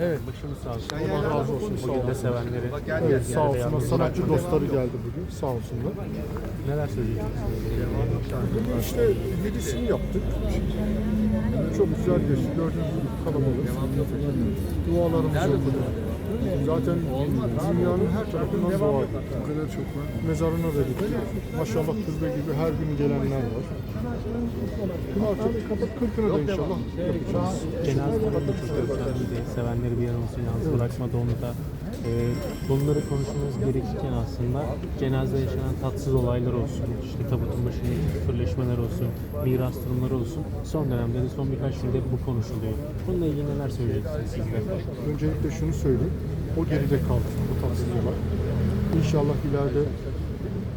Evet. Başımız sağ olsun. Allah razı olsun. Bugün de sevenleri. Evet, sağ olsunlar. Sanatçı dostları geldi bugün. Sağ olsunlar. Neler söyleyeceksiniz? Bugün işte yedisini yaptık. Çok güzel geçti. Gördüğünüz gibi kalabalık. Dualarımız yapıldı. Zaten dünyanın her tarafından dua. Bu kadar çok var. Mezarına da gittik. Maşallah türbe gibi her gün gelenler var. Artık kapat kırkını da inşallah yapacağız. Cenaze oranı çok önemliydi. Sevenleri bir yanımızda yalnız bırakmadı onu da. Ee, bunları konuşmamız gerekirken aslında cenazede yaşanan tatsız olaylar olsun, işte tabutun başındaki küfürleşmeler olsun, miras durumları olsun. Son dönemde de son birkaç günde bu konuşuluyor. Bununla ilgili neler söyleyeceksiniz siz de? Öncelikle şunu söyleyeyim. O geride kaldı. Bu olay. İnşallah ileride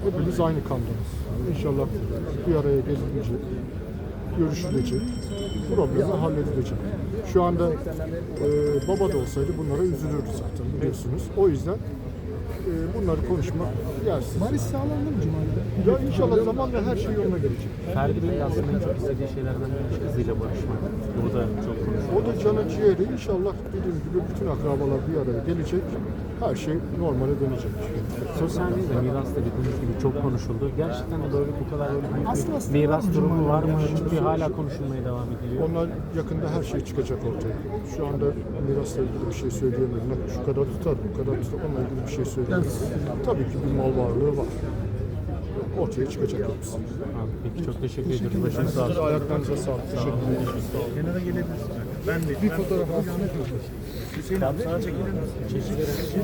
hepimiz aynı kandanız. İnşallah bir araya gelince görüşülecek. Problemi halledilecek. Şu anda e, baba da olsaydı bunlara üzülürdü zaten biliyorsunuz. O yüzden e, bunları konuşmak yersiz. Maris sağlandı mı Cumali'de? Ya inşallah zamanla her şey yoluna gelecek. Ferdi Bey'in aslında en çok istediği şeylerden biri kızıyla barışmak. Burada çok konuşuluyor. O da canı ciğeri. İnşallah dediğim gibi bütün akrabalar bir araya gelecek. Her şey normale dönecek. Sosyal medyada miras da dediğiniz gibi çok konuşuldu. Gerçekten böyle bu kadar böyle büyük bir miras durumu var mı? Çünkü hala konuşulmaya devam ediliyor. Onlar yakında her şey çıkacak ortaya. Şu anda mirasla ilgili bir şey söyleyemiyorum. Ne Şu kadar tutar, bu kadar tutar. Onunla ilgili bir şey söyleyemiyorum. Tabii ki bir mal varlığı var. Ortaya çıkacak hepsi. Peki çok teşekkür ediyoruz. Başınız sağ olsun. Ayaklarınıza sağlık. Teşekkür ederim. Kenara gelebilirsin. Ben de. Bir fotoğraf alsana. Hüseyin abi sana çekilir misin?